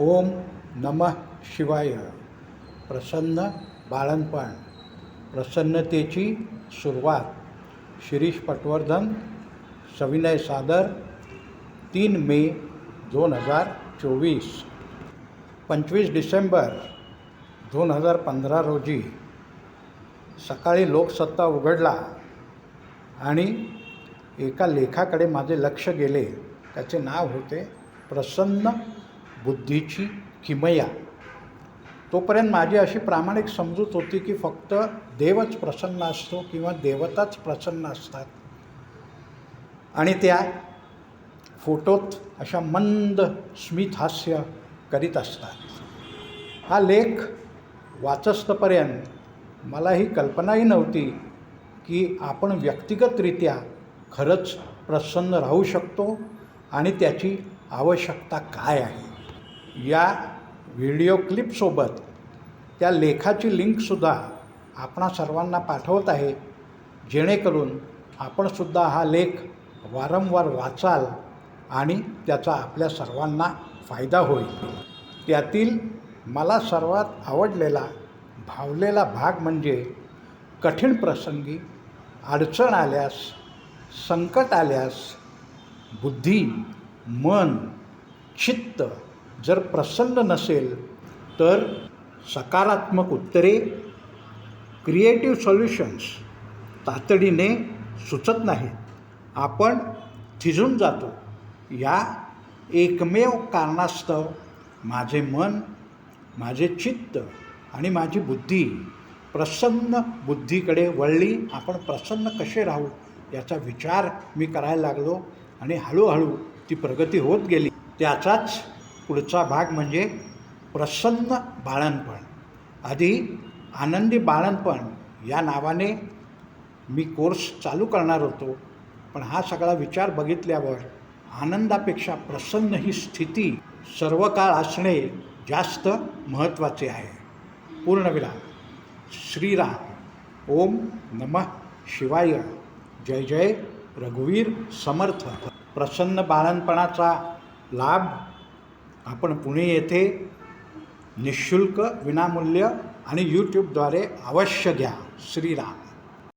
ओम नमः शिवाय. प्रसन्न बाळणपण प्रसन्नतेची सुरुवात. शिरीष पटवर्धन सविनय सादर तीन मे दोन हजार चोवीस. पंचवीस डिसेंबर दोन हजार पंधरा रोजी सकाळी लोकसत्ता उघडला आणि एका लेखाकडे माझे लक्ष गेले. त्याचे नाव होते प्रसन्न बुद्धीची किमया. तोपर्यंत माझी अशी प्रामाणिक समजूत होती की फक्त देवच प्रसन्न असतो किंवा देवताच प्रसन्न असतात. आणि त्या फोटोत अशा मंद स्मितहास्य करीत असतात. हा लेख वाचस्तपर्यंत मला ही कल्पनाही नव्हती की आपण व्यक्तिगतरित्या खरंच प्रसन्न राहू शकतो आणि त्याची आवश्यकता काय आहे. या व्हिडिओ क्लिपसोबत त्या लेखाची लिंकसुद्धा आपणा सर्वांना पाठवत आहे. जेणेकरून आपणसुद्धा हा लेख वारंवार वाचाल आणि त्याचा आपल्या सर्वांना फायदा होईल. त्यातील मला सर्वात आवडलेला भावलेला भाग म्हणजे कठीण प्रसंगी अडचण आल्यास संकट आल्यास बुद्धी मन चित्त जर प्रसन्न नसेल तर सकारात्मक उत्तरे क्रिएटिव्ह सोल्युशन्स तातडीने सुचत नाहीत. आपण थिजून जातो. या एकमेव कारणास्तव माझे मन माझे चित्त आणि माझी बुद्धी प्रसन्न बुद्धीकडे वळली. आपण प्रसन्न कसे राहू याचा विचार मी करायला लागलो आणि हळूहळू ती प्रगती होत गेली. त्याचाच पुढचा भाग म्हणजे प्रसन्न बाळणपण आधी आनंदी बाळणपण या नावाने मी कोर्स चालू करणार होतो पण हा सगळा विचार बघितल्यावर आनंदापेक्षा प्रसन्न ही स्थिती सर्व काळ असणे जास्त महत्त्वाचे आहे. पूर्णविराम श्रीराम. ओम नमः शिवाय. जय जय. रघुवीर समर्थ. प्रसन्न बाळणपणाचा लाभ आपण पुणे येथे निशुल्क विनामूल्य आणि यूट्यूबद्वारे अवश्य घ्या. श्रीराम.